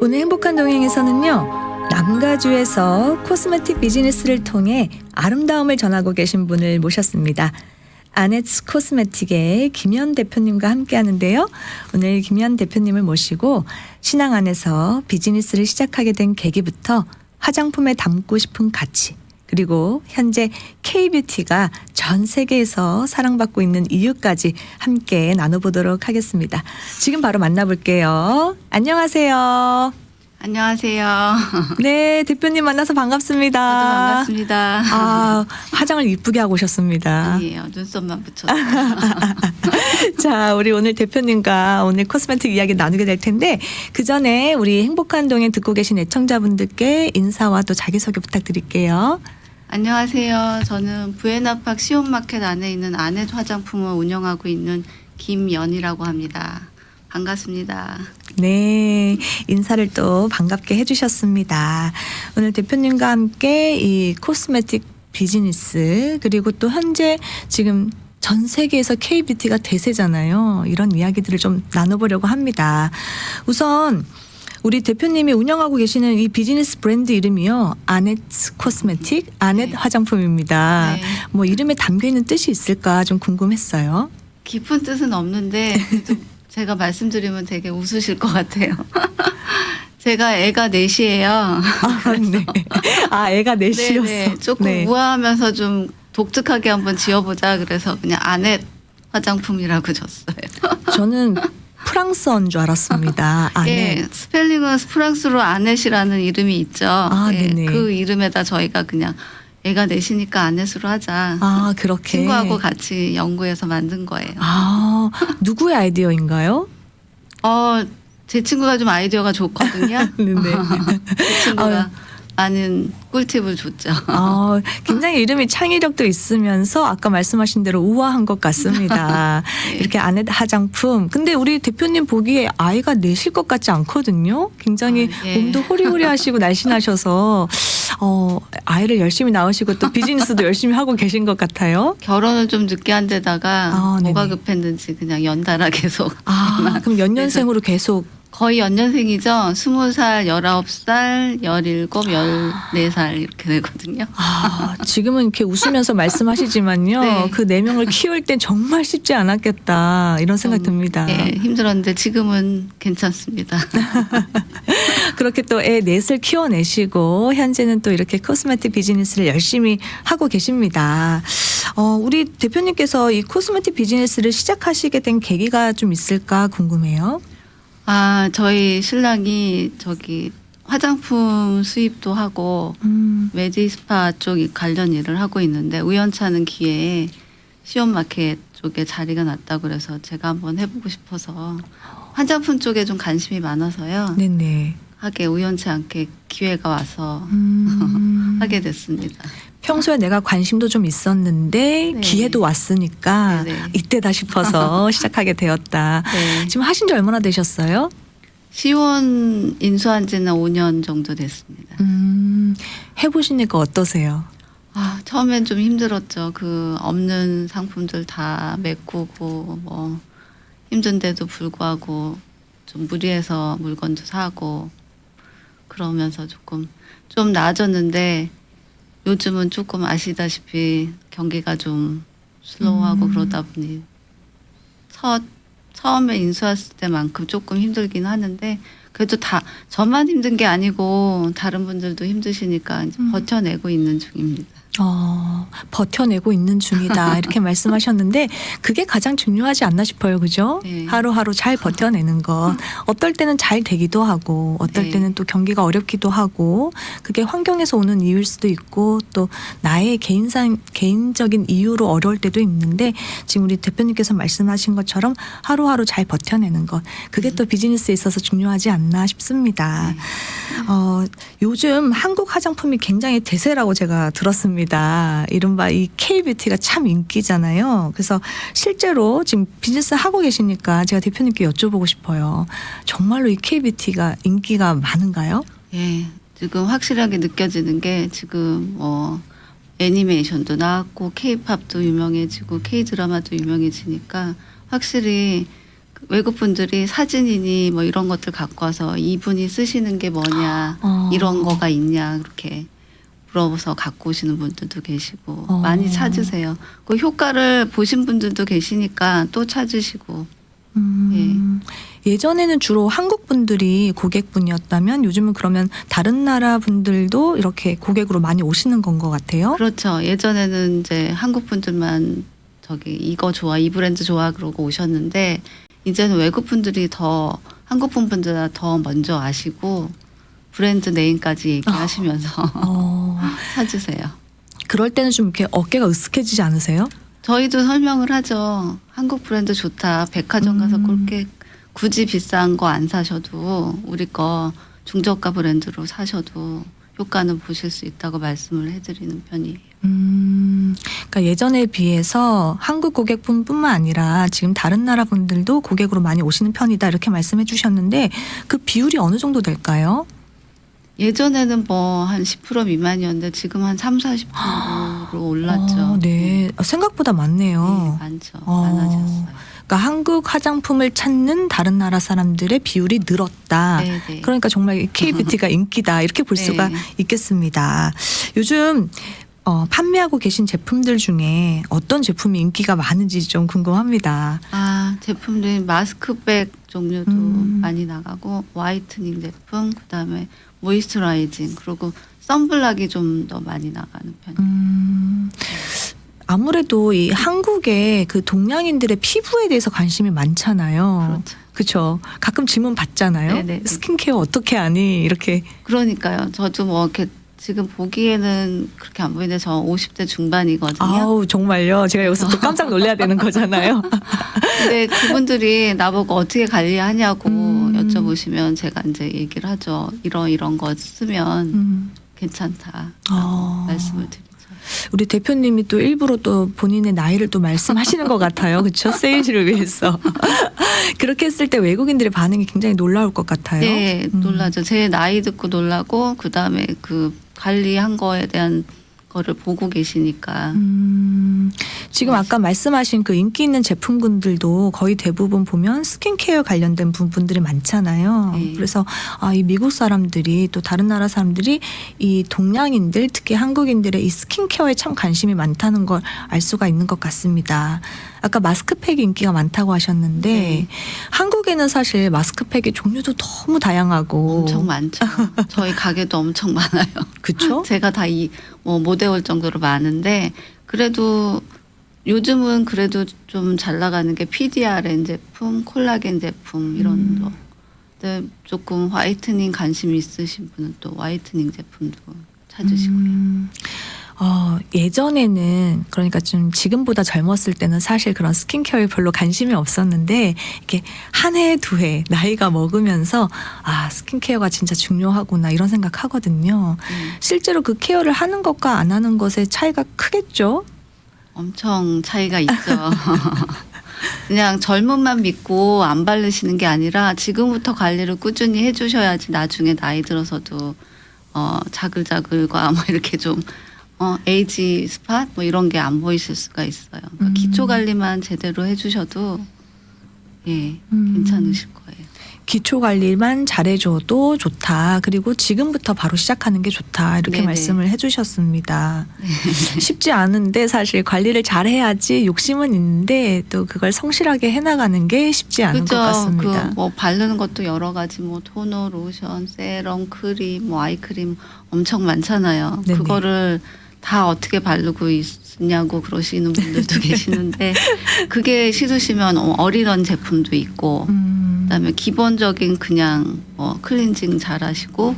오늘 행복한 동행에서는요. 남가주에서 코스메틱 비즈니스를 통해 아름다움을 전하고 계신 분을 모셨습니다. 아네츠 코스메틱의 김현 대표님과 함께 하는데요. 오늘 김현 대표님을 모시고 신앙 안에서 비즈니스를 시작하게 된 계기부터 화장품에 담고 싶은 가치, 그리고 현재 K뷰티가 전 세계에서 사랑받고 있는 이유까지 함께 나눠보도록 하겠습니다. 지금 바로 만나볼게요. 안녕하세요. 안녕하세요. 네, 대표님 만나서 반갑습니다. 저도 반갑습니다. 아, 화장을 이쁘게 하고 오셨습니다. 아니에요. 눈썹만 붙였어요. 자, 우리 오늘 대표님과 오늘 코스메틱 이야기 나누게 될 텐데 그 전에 우리 행복한 동행 듣고 계신 애청자분들께 인사와 또 자기소개 부탁드릴게요. 안녕하세요. 저는 부에나팍 시온마켓 안에 있는 아넷 화장품을 운영하고 있는 김연이라고 합니다. 반갑습니다. 네, 인사를 또 반갑게 해주셨습니다. 오늘 대표님과 함께 이 코스메틱 비즈니스 그리고 또 현재 지금 전 세계에서 K뷰티가 대세잖아요. 이런 이야기들을 좀 나눠보려고 합니다. 우선 우리 대표님이 운영하고 계시는 이 비즈니스 브랜드 이름이요. 아넷 코스메틱, 아넷 네. 화장품입니다. 네. 뭐 이름에 담겨 있는 뜻이 있을까 좀 궁금했어요. 깊은 뜻은 없는데 제가 말씀드리면 되게 웃으실 것 같아요. 제가 애가 넷이에요. 아, 네. 아, 애가 넷이었어. 네네. 조금 네. 우아하면서 좀 독특하게 한번 지어보자 그래서 그냥 아넷 화장품이라고 줬어요. 저는 프랑스어인 줄 알았습니다. 아, 예, 네. 스펠링은 프랑스로 아넷이라는 이름이 있죠. 아, 예, 네네. 그 이름에다 저희가 그냥 애가 넷이니까 아넷으로 하자. 아, 그렇게. 친구하고 같이 연구해서 만든 거예요. 아, 누구의 아이디어인가요? 어, 제 친구가 좀 아이디어가 좋거든요. 네네. 그 친구가 많은 꿀팁을 줬죠. 아, 굉장히 이름이 창의력도 있으면서 아까 말씀하신 대로 우아한 것 같습니다. 네. 이렇게 아내 화장품. 근데 우리 대표님 보기에 아이가 내실 것 같지 않거든요. 굉장히 아, 예. 몸도 호리호리하시고 날씬하셔서 어, 아이를 열심히 낳으시고 또 비즈니스도 열심히 하고 계신 것 같아요. 결혼을 좀 늦게 한 데다가 아, 뭐가. 급했는지 그냥 연달아 계속 아, 그럼 연년생으로 계속 거의 연년생이죠. 스무 살, 열아홉 살, 열일곱, 열네 살 이렇게 되거든요. 아, 지금은 이렇게 웃으면서 말씀하시지만요. 네. 그 네 명을 키울 땐 정말 쉽지 않았겠다. 이런 생각 좀, 듭니다. 예, 힘들었는데 지금은 괜찮습니다. 그렇게 또 애 넷을 키워내시고 현재는 또 이렇게 코스메틱 비즈니스를 열심히 하고 계십니다. 어, 우리 대표님께서 이 코스메틱 비즈니스를 시작하시게 된 계기가 좀 있을까 궁금해요. 아, 저희 신랑이 저기 화장품 수입도 하고 음, 메디스파 쪽 관련 일을 하고 있는데 우연찮은 기회에 시온마켓 쪽에 자리가 났다고 그래서 제가 한번 해보고 싶어서 화장품 쪽에 좀 관심이 많아서요. 네네. 하게 우연치 않게 기회가 와서 음, 하게 됐습니다. 평소에 내가 관심도 좀 있었는데 네. 기회도 왔으니까 네네. 이때다 싶어서 시작하게 되었다. 네. 지금 하신 지 얼마나 되셨어요? 시온 인수한 지는 5년 정도 됐습니다. 음, 해보시니까 어떠세요? 아, 처음엔 좀 힘들었죠. 그 없는 상품들 다 메꾸고 뭐 힘든데도 불구하고 좀 무리해서 물건도 사고 그러면서 조금 좀 나아졌는데 요즘은 조금 아시다시피 경기가 좀 슬로우하고 음. 그러다 보니 첫 처음에 인수했을 때만큼 조금 힘들긴 하는데 그래도 다 저만 힘든 게 아니고 다른 분들도 힘드시니까 이제 음. 버텨내고 있는 중입니다. 어, 버텨내고 있는 중이다. 이렇게 말씀하셨는데 그게 가장 중요하지 않나 싶어요. 그죠? 네. 하루하루 잘 버텨내는 것. 어떨 때는 잘 되기도 하고 어떨 네. 때는 또 경기가 어렵기도 하고 그게 환경에서 오는 이유일 수도 있고 또 나의 개인상 개인적인 이유로 어려울 때도 있는데 지금 우리 대표님께서 말씀하신 것처럼 하루하루 잘 버텨내는 것. 그게 또 비즈니스에 있어서 중요하지 않나 싶습니다. 네. 어, 요즘 한국 화장품이 굉장히 대세라고 제가 들었습니다. 이른바 이 K뷰티가 참 인기잖아요. 그래서 실제로 지금 비즈니스 하고 계시니까 제가 대표님께 여쭤보고 싶어요. 정말로 이 K뷰티가 인기가 많은가요? 예, 지금 확실하게 느껴지는 게 지금 뭐 애니메이션도 나왔고 K-팝도 유명해지고 K 드라마도 유명해지니까 확실히 외국 분들이 사진이니 뭐 이런 것들 갖고 와서 이분이 쓰시는 게 뭐냐 어. 이런 거가 있냐 그렇게 물어서 갖고 오시는 분들도 계시고 어. 많이 찾으세요. 그 효과를 보신 분들도 계시니까 또 찾으시고 음, 예전에는 주로 한국 분들이 고객분이었다면 요즘은 그러면 다른 나라 분들도 이렇게 고객으로 많이 오시는 건 것 같아요. 그렇죠. 예전에는 이제 한국 분들만 저기 이거 좋아 이 브랜드 좋아 그러고 오셨는데 이제는 외국 분들이 더 한국 분들보다 더 먼저 아시고 브랜드 네임까지 얘기하시면서 어, 찾으세요. 그럴 때는 좀 이렇게 어깨가 으쓱해지지 않으세요? 저희도 설명을 하죠. 한국 브랜드 좋다. 백화점 가서 음. 그렇게 굳이 비싼 거 안 사셔도 우리 거 중저가 브랜드로 사셔도 효과는 보실 수 있다고 말씀을 해드리는 편이에요. 음, 그러니까 예전에 비해서 한국 고객분뿐만 아니라 지금 다른 나라 분들도 고객으로 많이 오시는 편이다 이렇게 말씀해 주셨는데 그 비율이 어느 정도 될까요? 예전에는 뭐 한 10% 미만이었는데 지금 한 3, 40%로 올랐죠. 어, 네, 생각보다 많네요. 네, 많죠. 어. 많아졌어요. 그러니까 한국 화장품을 찾는 다른 나라 사람들의 비율이 늘었다. 네, 네. 그러니까 정말 K뷰티가 인기다 이렇게 볼 네. 수가 있겠습니다. 요즘 어, 판매하고 계신 제품들 중에 어떤 제품이 인기가 많은지 좀 궁금합니다. 아, 제품들이 마스크백 종류도 음. 많이 나가고 화이트닝 제품, 그다음에 모이스처라이징, 그리고 선블락이 좀 더 많이 나가는 편이에요. 음, 아무래도 이 한국의 그 동양인들의 피부에 대해서 관심이 많잖아요. 그렇죠. 그렇죠. 가끔 질문 받잖아요. 네네. 스킨케어 어떻게 하니? 이렇게. 그러니까요. 저도 뭐 이렇게 지금 보기에는 그렇게 안 보이는데 저 50대 중반이거든요. 아우 정말요. 제가 여기서 또 깜짝 놀래야 되는 거잖아요. 근데 그분들이 나보고 어떻게 관리하냐고 음. 여쭤보시면 제가 이제 얘기를 하죠. 이런 이런 거 쓰면 음. 괜찮다라고 아. 말씀을 드리죠. 우리 대표님이 또 일부러 또 본인의 나이를 또 말씀하시는 것 같아요. 그렇죠? 세일즈를 위해서. 그렇게 했을 때 외국인들의 반응이 굉장히 놀라울 것 같아요. 네, 음. 놀라죠. 제 나이 듣고 놀라고 그 다음에 그 관리한 거에 대한 거를 보고 계시니까 음, 지금 아까 말씀하신 그 인기 있는 제품군들도 거의 대부분 보면 스킨케어 관련된 부분들이 많잖아요. 네. 그래서 아, 이 미국 사람들이 또 다른 나라 사람들이 이 동양인들 특히 한국인들의 이 스킨케어에 참 관심이 많다는 걸 알 수가 있는 것 같습니다. 아까 마스크팩이 인기가 많다고 하셨는데 네. 한국에는 사실 마스크팩의 종류도 너무 다양하고 엄청 많죠. 저희 가게도 엄청 많아요. 그렇죠? 제가 다 이 뭐 모델 정도로 많은데 그래도 요즘은 그래도 좀 잘 나가는 게 PDRN 제품, 콜라겐 제품 이런 음. 거. 근데 조금 화이트닝 관심 있으신 분은 또 화이트닝 제품도 찾으시고요. 음, 어, 예전에는 그러니까 좀 지금보다 젊었을 때는 사실 그런 스킨케어에 별로 관심이 없었는데 이렇게 한 해, 두 해 나이가 먹으면서 아, 스킨케어가 진짜 중요하구나 이런 생각 하거든요. 음, 실제로 그 케어를 하는 것과 안 하는 것의 차이가 크겠죠? 엄청 차이가 있죠. 그냥 젊음만 믿고 안 바르시는 게 아니라 지금부터 관리를 꾸준히 해주셔야지 나중에 나이 들어서도 어 자글자글과 뭐 이렇게 좀 어, 에이지 스팟 뭐 이런 게 안 보이실 수가 있어요. 그러니까 음. 기초 관리만 제대로 해주셔도 예 음. 괜찮으실 거예요. 기초 관리만 잘해줘도 좋다. 그리고 지금부터 바로 시작하는 게 좋다. 이렇게 네네. 말씀을 해주셨습니다. 쉽지 않은데 사실 관리를 잘해야지 욕심은 있는데 또 그걸 성실하게 해나가는 게 쉽지 않은 것 같습니다. 그뭐 바르는 것도 여러 가지 뭐 토너, 로션, 세럼, 크림, 뭐 아이크림 엄청 많잖아요. 네네. 그거를 다 어떻게 바르고 있냐고 그러시는 분들도 계시는데 그게 싫으시면 어, 어리던 제품도 있고 음, 그다음에 기본적인 그냥 뭐 클렌징 잘하시고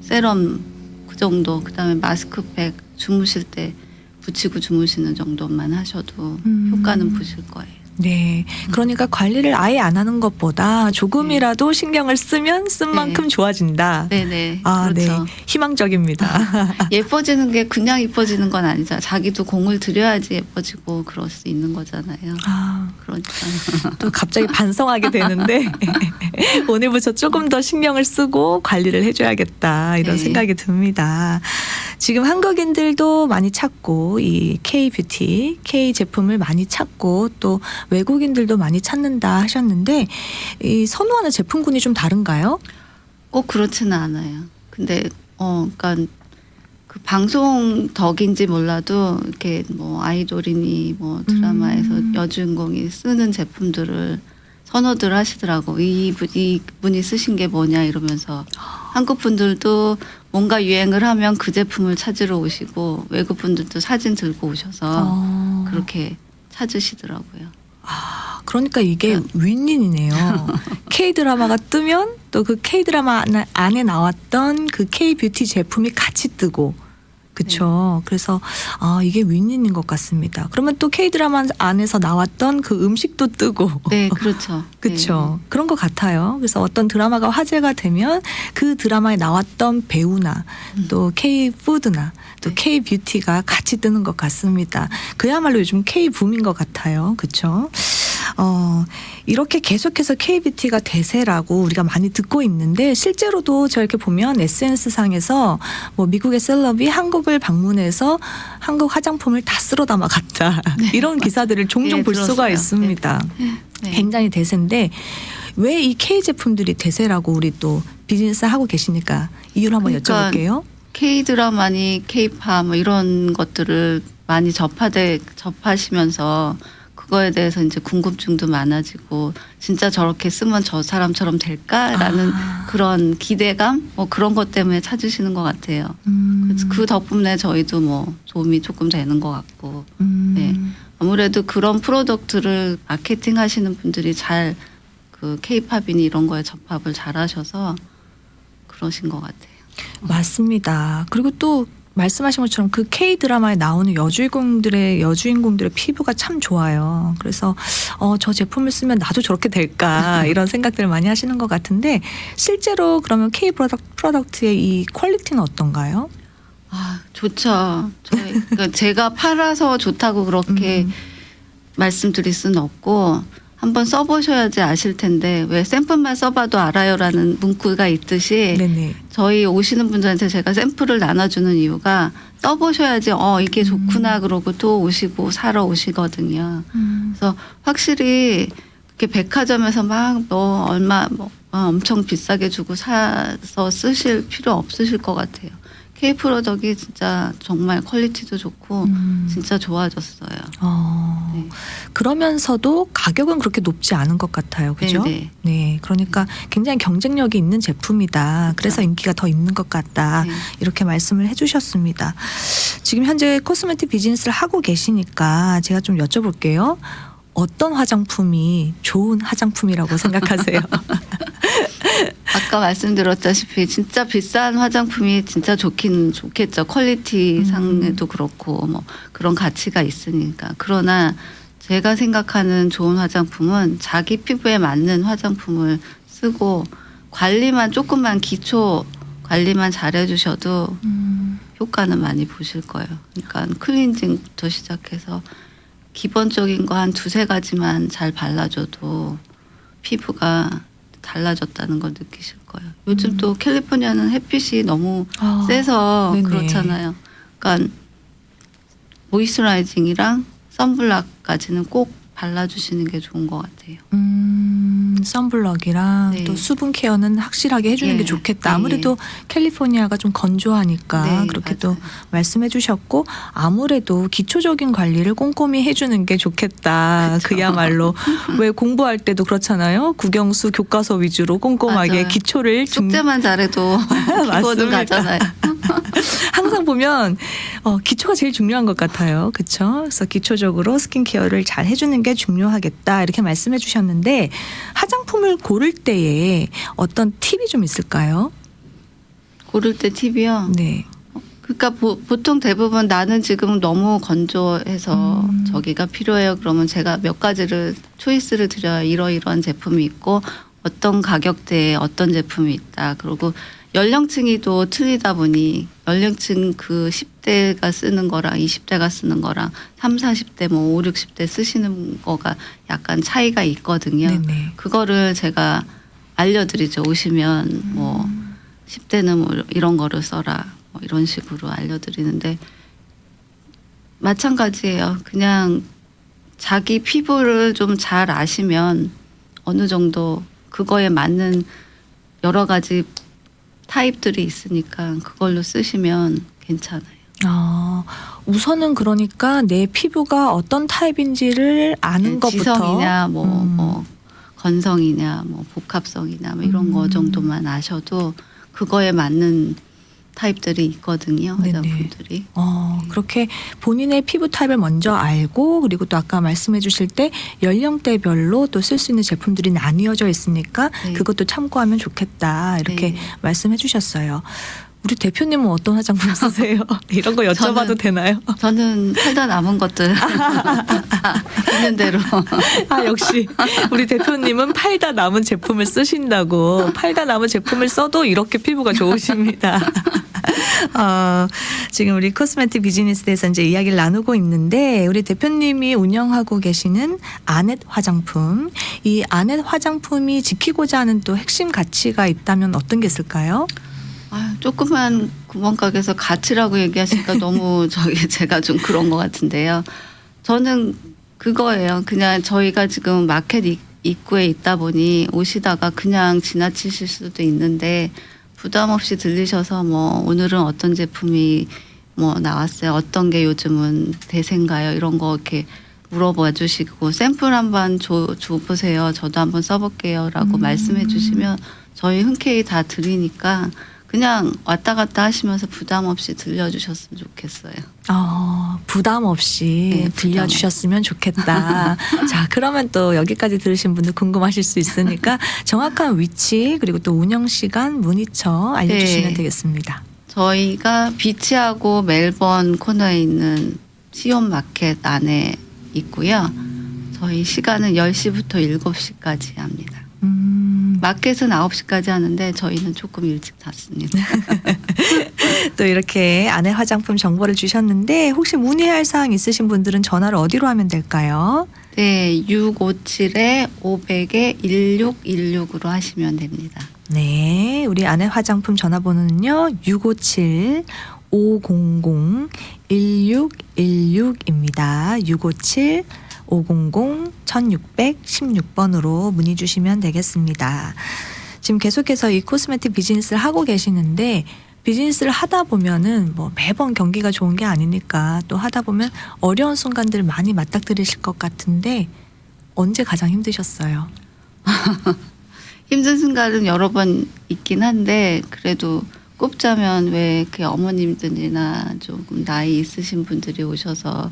세럼 그 정도 그다음에 마스크팩 주무실 때 붙이고 주무시는 정도만 하셔도 음. 효과는 보실 거예요. 네. 그러니까 관리를 아예 안 하는 것보다 조금이라도 신경을 쓰면 쓴 네. 만큼 좋아진다. 네네. 아, 그렇죠. 네. 희망적입니다. 예뻐지는 게 그냥 예뻐지는 건 아니잖아. 자기도 공을 들여야지 예뻐지고 그럴 수 있는 거잖아요. 아, 그러니까. 또 갑자기 반성하게 되는데 오늘부터 조금 더 신경을 쓰고 관리를 해줘야겠다 이런 네. 생각이 듭니다. 지금 한국인들도 많이 찾고 이 K 뷰티, K 제품을 많이 찾고 또 외국인들도 많이 찾는다 하셨는데 이 선호하는 제품군이 좀 다른가요? 꼭 그렇지는 않아요. 근데 어, 그러니까 그 방송 덕인지 몰라도 이렇게 뭐 아이돌이니 뭐 드라마에서 음. 여주인공이 쓰는 제품들을 선호들 하시더라고. 이, 분- 이 분이 쓰신 게 뭐냐 이러면서 한국 분들도 뭔가 유행을 하면 그 제품을 찾으러 오시고 외국 분들도 사진 들고 오셔서 어. 그렇게 찾으시더라고요. 아, 그러니까 이게 윈윈이네요. K 드라마가 뜨면 또 그 K 드라마 안에 나왔던 그 K 뷰티 제품이 같이 뜨고. 그쵸. 그래서 아 이게 윈윈인 것 같습니다. 그러면 또 K 드라마 안에서 나왔던 그 음식도 뜨고. 네, 그렇죠. 그렇죠. 그런 것 같아요. 그래서 어떤 드라마가 화제가 되면 그 드라마에 나왔던 배우나 음. 또 K 푸드나 또 네. K 뷰티가 같이 뜨는 것 같습니다. 그야말로 요즘 K 붐인 것 같아요. 그렇죠? 어, 이렇게 계속해서 K 뷰티가 대세라고 우리가 많이 듣고 있는데 실제로도 저렇게 보면 SNS 상에서 뭐 미국의 셀럽이 한국을 방문해서 한국 화장품을 다 쓸어 담아 갔다. 이런 기사들을 종종 네, 볼 수가 들었어요. 있습니다. 네. 굉장히 대세인데 왜 이 K 제품들이 대세라고 우리 또 비즈니스 하고 계시니까 이유를 한번 그러니까 여쭤볼게요. K 드라마니 K팝 뭐 이런 것들을 많이 접하되 접하시면서 그거에 대해서 이제 궁금증도 많아지고 진짜 저렇게 쓰면 저 사람처럼 될까라는 아. 그런 기대감 뭐 그런 것 때문에 찾으시는 것 같아요. 음. 그래서 그 덕분에 저희도 뭐 도움이 조금 되는 것 같고 음. 네. 아무래도 그런 프로덕트를 마케팅 하시는 분들이 잘그 K팝이니 이런 거에 접합을 잘 하셔서 그러신 것 같아요. 맞습니다. 그리고 또 말씀하신 것처럼 그 K 드라마에 나오는 여주인공들의 여주인공들의 피부가 참 좋아요. 그래서 어 저 제품을 쓰면 나도 저렇게 될까 이런 생각들을 많이 하시는 것 같은데 실제로 그러면 K 프로덕, 프로덕트의 이 퀄리티는 어떤가요? 아, 좋죠. 그러니까 제가 팔아서 좋다고 그렇게 음. 말씀드릴 수는 없고 한번 써보셔야지 아실 텐데 왜 샘플만 써봐도 알아요라는 문구가 있듯이 네네. 저희 오시는 분들한테 제가 샘플을 나눠주는 이유가 써보셔야지 어 이게 좋구나 그러고 또 오시고 사러 오시거든요. 음. 그래서 확실히 이렇게 백화점에서 막뭐 얼마 뭐 어, 엄청 비싸게 주고 사서 쓰실 필요 없으실 것 같아요. K 프로덕이 진짜 정말 퀄리티도 좋고 음. 진짜 좋아졌어요. 어, 네. 그러면서도 가격은 그렇게 높지 않은 것 같아요. 그죠? 네, 네. 그러니까 굉장히 경쟁력이 있는 제품이다. 그래서 그렇죠. 인기가 더 있는 것 같다. 네. 이렇게 말씀을 해 주셨습니다. 지금 현재 코스메틱 비즈니스를 하고 계시니까 제가 좀 여쭤볼게요. 어떤 화장품이 좋은 화장품이라고 생각하세요? 아까 말씀드렸다시피 진짜 비싼 화장품이 진짜 좋긴 좋겠죠. 퀄리티 음. 상에도 그렇고 뭐 그런 가치가 있으니까. 그러나 제가 생각하는 좋은 화장품은 자기 피부에 맞는 화장품을 쓰고 관리만 조금만 기초 관리만 잘 해주셔도 음, 효과는 많이 보실 거예요. 그러니까 클렌징부터 시작해서 기본적인 거 한 두세 가지만 잘 발라줘도 피부가 달라졌다는 걸 느끼실 거예요. 요즘 음. 또 캘리포니아는 햇빛이 너무 아, 세서 네네. 그렇잖아요. 그러니까 모이스처라이징이랑 선블락까지는 꼭 발라주시는 게 좋은 것 같아요. 음, 선블럭이랑 네. 또 수분 케어는 확실하게 해주는 예. 게 좋겠다. 예, 아무래도 캘리포니아가 좀 건조하니까 네, 그렇게 또 맞아요. 말씀해 주셨고 아무래도 기초적인 관리를 꼼꼼히 해주는 게 좋겠다. 그쵸. 그야말로 왜 공부할 때도 그렇잖아요. 국영수 교과서 위주로 꼼꼼하게 맞아요. 기초를 중- 숙제만 잘해도 기본은 맞습니다. 가잖아요. 항상 보면 어, 기초가 제일 중요한 것 같아요. 그렇죠? 그래서 기초적으로 스킨케어를 잘 해주는 게 중요하겠다 이렇게 말씀해 주셨는데 화장품을 고를 때에 어떤 팁이 좀 있을까요? 고를 때 팁이요. 네. 그러니까 보, 통 대부분 나는 지금 너무 건조해서 음. 저기가 필요해요. 그러면 제가 몇 가지를 초이스를 드려요. 이러이러한 제품이 있고 어떤 가격대에 어떤 제품이 있다. 그리고 연령층이 또 틀리다 보니 연령층 그 10대가 쓰는 거랑 20대가 쓰는 거랑 3, 40대 뭐 5, 60대 쓰시는 거가 약간 차이가 있거든요. 네네. 그거를 제가 알려드리죠. 오시면 뭐 10대는 뭐 이런 거를 써라. 뭐 이런 식으로 알려드리는데 마찬가지예요. 그냥 자기 피부를 좀 잘 아시면 어느 정도 그거에 맞는 여러 가지 타입들이 있으니까 그걸로 쓰시면 괜찮아요. 아, 우선은 그러니까 내 피부가 어떤 타입인지를 아는 네, 것부터 지성이냐 뭐, 음. 뭐 건성이냐 뭐 복합성이냐 뭐 이런 거 음. 정도만 아셔도 그거에 맞는 타입들이 있거든요 네네. 화장품들이 어, 그렇게 본인의 피부 타입을 먼저 알고 그리고 또 아까 말씀해 주실 때 연령대별로 또 쓸 수 있는 제품들이 나뉘어져 있으니까 네. 그것도 참고하면 좋겠다. 이렇게 네. 말씀해 주셨어요. 우리 대표님은 어떤 화장품 쓰세요? 이런 거 여쭤봐도 저는- 되나요? 저는 살다 남은 것들 다 있는 대로 아, 역시 우리 대표님은 팔다 남은 제품을 쓰신다고 팔다 남은 제품을 써도 이렇게 피부가 좋으십니다. 어, 지금 우리 코스메틱 비즈니스에 대해서 이제 이야기를 나누고 있는데 우리 대표님이 운영하고 계시는 아넷 화장품 이 아넷 화장품이 지키고자 하는 또 핵심 가치가 있다면 어떤 게 있을까요? 아, 조그만 구멍가게에서 가치라고 얘기하시니까 너무 저기 제가 좀 그런 것 같은데요. 저는 그거예요. 그냥 저희가 지금 마켓 입- 입구에 있다 보니 오시다가 그냥 지나치실 수도 있는데 부담 없이 들리셔서 뭐 오늘은 어떤 제품이 뭐 나왔어요. 어떤 게 요즘은 대세인가요? 이런 거 이렇게 물어봐 주시고 샘플 한번 줘, 줘 보세요. 저도 한번 써볼게요라고 음. 말씀해 주시면 저희 흔쾌히 다 드리니까 그냥 왔다 갔다 하시면서 부담 없이 들려주셨으면 좋겠어요. 어, 부담 없이 네, 들려주셨으면 좋겠다. 자, 그러면 또 여기까지 들으신 분들 궁금하실 수 있으니까 정확한 위치 그리고 또 운영 시간 문의처 알려주시면 네. 되겠습니다. 저희가 비치하고 멜번 코너에 있는 시온 마켓 안에 있고요. 저희 시간은 10시부터 7시까지 합니다. 음, 마켓은 9시까지 하는데 저희는 조금 일찍 닫습니다. 또 이렇게 아내 화장품 정보를 주셨는데 혹시 문의할 사항 있으신 분들은 전화를 어디로 하면 될까요? 네, 657에 500에 1616으로 하시면 됩니다. 네, 우리 아내 화장품 전화번호는요. 657 500 1616입니다. 657 500 1616번으로 문의 주시면 되겠습니다. 지금 계속해서 이 코스메틱 비즈니스를 하고 계시는데 비즈니스를 하다 보면은 뭐 매번 경기가 좋은 게 아니니까 또 하다 보면 어려운 순간들을 많이 맞닥뜨리실 것 같은데 언제 가장 힘드셨어요? 힘든 순간은 여러 번 있긴 한데 그래도 꼽자면 왜 이렇게 어머님들이나 조금 나이 있으신 분들이 오셔서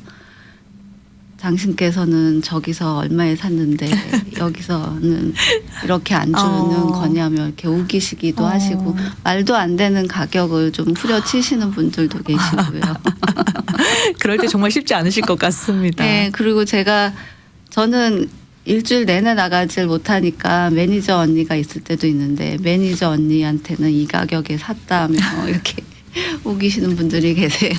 당신께서는 저기서 얼마에 샀는데 여기서는 이렇게 안 주는 어. 거냐며 이렇게 우기시기도 어. 하시고 말도 안 되는 가격을 좀 후려치시는 분들도 계시고요. 그럴 때 정말 쉽지 않으실 것 같습니다. 네, 그리고 제가 저는 일주일 내내 나가질 못하니까 매니저 언니가 있을 때도 있는데 매니저 언니한테는 이 가격에 샀다며 이렇게 우기시는 분들이 계세요.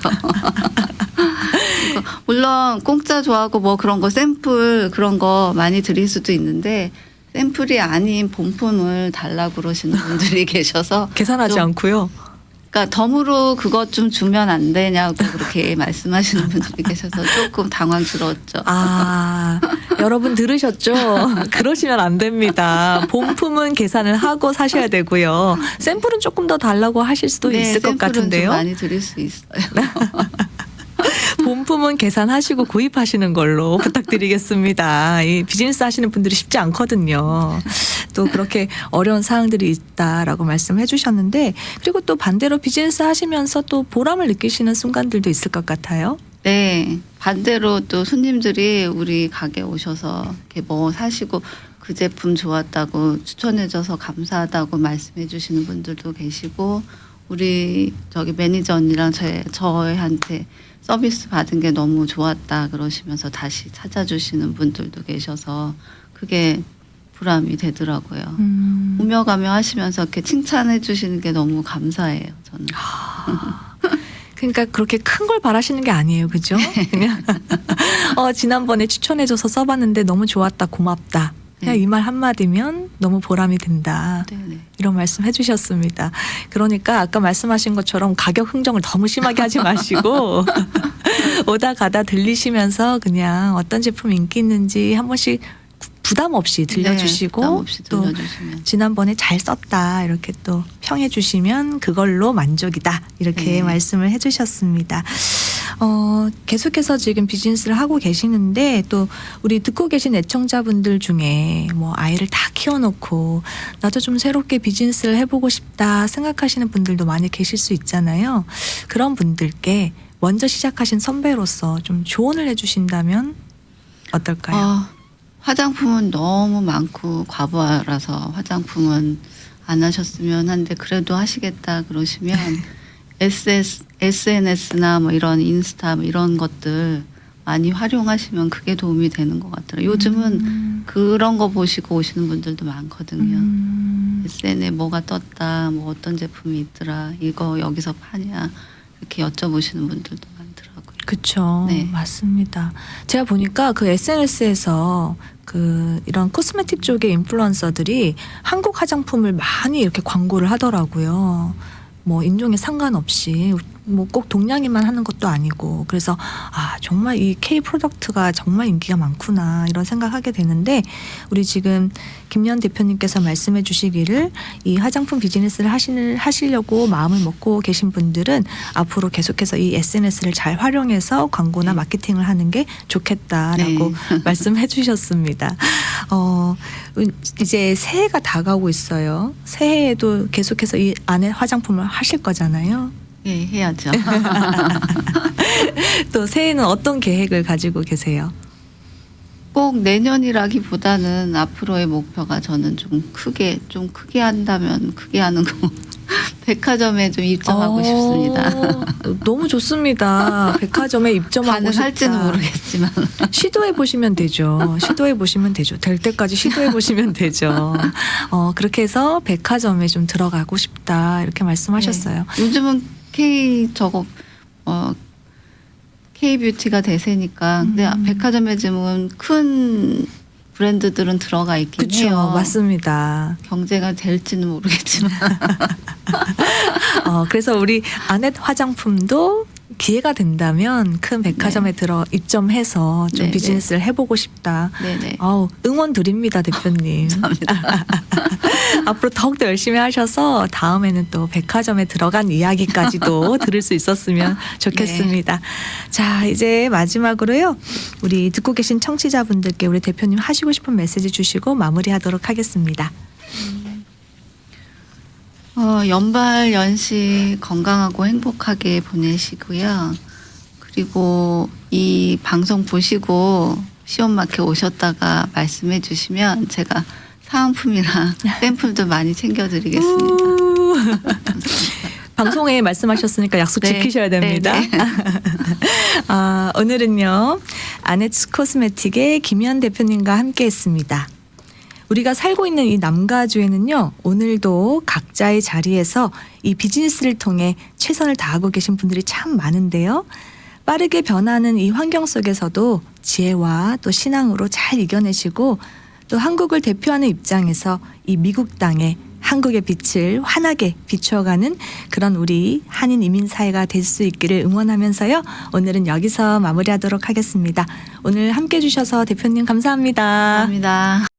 그러니까 물론 공짜 좋아하고 뭐 그런 거 샘플 그런 거 많이 드릴 수도 있는데 샘플이 아닌 본품을 달라고 그러시는 분들이 계셔서 계산하지 좀- 않고요. 그러니까 덤으로 그것 좀 주면 안 되냐고 그렇게 말씀하시는 분들이 계셔서 조금 당황스러웠죠. 아, 여러분 들으셨죠? 그러시면 안 됩니다. 본품은 계산을 하고 사셔야 되고요. 샘플은 조금 더 달라고 하실 수도 있을 것 네, 샘플은 좀 같은데요. 많이 드릴 수 있어요. 본품은 계산하시고 구입하시는 걸로 부탁드리겠습니다. 이 비즈니스 하시는 분들이 쉽지 않거든요. 또 그렇게 어려운 사항들이 있다라고 말씀해 주셨는데 그리고 또 반대로 비즈니스 하시면서 또 보람을 느끼시는 순간들도 있을 것 같아요. 네. 반대로 또 손님들이 우리 가게 오셔서 이렇게 뭐 사시고 그 제품 좋았다고 추천해줘서 감사하다고 말씀해 주시는 분들도 계시고 우리 저기 매니저 언니랑 저, 저한테 서비스 받은 게 너무 좋았다 그러시면서 다시 찾아주시는 분들도 계셔서 그게 보람이 되더라고요. 음. 오며 가며 하시면서 이렇게 칭찬해 주시는 게 너무 감사해요. 저는. 그러니까 그렇게 큰 걸 바라시는 게 아니에요, 그죠? 그냥 어 지난번에 추천해줘서 써봤는데 너무 좋았다, 고맙다. 그냥 네. 이말 한마디면 너무 보람이 된다. 네, 네. 이런 말씀 해주셨습니다. 그러니까 아까 말씀하신 것처럼 가격 흥정을 너무 심하게 하지 마시고 오다 가다 들리시면서 그냥 어떤 제품 인기 있는지 한 번씩 부담 없이 들려주시고 네, 부담 없이 또 들려주시면. 지난번에 잘 썼다 이렇게 또 평해 주시면 그걸로 만족이다 이렇게 네. 말씀을 해 주셨습니다. 어, 계속해서 지금 비즈니스를 하고 계시는데 또 우리 듣고 계신 애청자분들 중에 뭐 아이를 다 키워놓고 나도 좀 새롭게 비즈니스를 해보고 싶다 생각하시는 분들도 많이 계실 수 있잖아요. 그런 분들께 먼저 시작하신 선배로서 좀 조언을 해주신다면 어떨까요? 어, 화장품은 너무 많고 과부하라서 화장품은 안 하셨으면 한데 그래도 하시겠다 그러시면 SS, SNS나 뭐 이런 인스타 뭐 이런 것들 많이 활용하시면 그게 도움이 되는 것 같더라고요. 요즘은 음, 그런 거 보시고 오시는 분들도 많거든요. 음, SNS에 뭐가 떴다, 뭐 어떤 제품이 있더라, 이거 여기서 파냐 이렇게 여쭤보시는 분들도 많더라고요. 그쵸. 네. 맞습니다. 제가 보니까 그 SNS에서 그 이런 코스메틱 쪽의 인플루언서들이 한국 화장품을 많이 이렇게 광고를 하더라고요. 뭐 인종에 상관없이 뭐 꼭 동양인만 하는 것도 아니고 그래서 아 정말 이 K 프로덕트가 정말 인기가 많구나 이런 생각하게 되는데 우리 지금 김연 대표님께서 말씀해 주시기를 이 화장품 비즈니스를 하시는 하시려고 마음을 먹고 계신 분들은 앞으로 계속해서 이 SNS를 잘 활용해서 광고나 네. 마케팅을 하는 게 좋겠다라고 네. 말씀해 주셨습니다. 어, 이제 새해가 다가오고 있어요. 새해에도 계속해서 이 안에 화장품을 하실 거잖아요. 예, 해야죠. 또 새해는 어떤 계획을 가지고 계세요? 꼭 내년이라기보다는 앞으로의 목표가 저는 좀 크게 좀 크게 한다면 크게 하는 거 백화점에 좀 입점하고 어, 싶습니다. 너무 좋습니다. 백화점에 입점하고 가능할지는 싶다. 모르겠지만 시도해 보시면 되죠. 시도해 보시면 되죠. 될 때까지 시도해 보시면 되죠. 어, 그렇게 해서 백화점에 좀 들어가고 싶다 이렇게 말씀하셨어요. 네. 요즘은 K 저거 어 K 뷰티가 대세니까 근데 음. 백화점에 지금은 큰 브랜드들은 들어가 있긴 그렇죠, 해요. 맞습니다. 경제가 될지는 모르겠지만 어, 그래서 우리 아넷 화장품도 기회가 된다면 큰 백화점에 들어 입점해서 좀 네, 비즈니스를 해보고 싶다. 네 네. 아우 응원 드립니다 대표님. 앞으로 더욱더 열심히 하셔서 다음에는 또 백화점에 들어간 이야기까지도 들을 수 있었으면 좋겠습니다. 자 이제 마지막으로요 우리 듣고 계신 청취자분들께 우리 대표님 하시고 싶은 메시지 주시고 마무리하도록 하겠습니다. 어, 연발 연시 건강하고 행복하게 보내시고요. 그리고 이 방송 보시고 시원마켓 오셨다가 말씀해 주시면 제가 사은품이랑 샘플도 많이 챙겨드리겠습니다. 우. 방송에 말씀하셨으니까 약속 네, 지키셔야 됩니다. 네, 네. 아, 오늘은요 아네츠 코스메틱의 김현 대표님과 함께했습니다. 우리가 살고 있는 이 남가주에는요 오늘도 각자의 자리에서 이 비즈니스를 통해 최선을 다하고 계신 분들이 참 많은데요. 빠르게 변하는 이 환경 속에서도 지혜와 또 신앙으로 잘 이겨내시고 또 한국을 대표하는 입장에서 이 미국 땅에 한국의 빛을 환하게 비추어가는 그런 우리 한인 이민 사회가 될 수 있기를 응원하면서요. 오늘은 여기서 마무리하도록 하겠습니다. 오늘 함께 해주셔서 대표님 감사합니다. 감사합니다.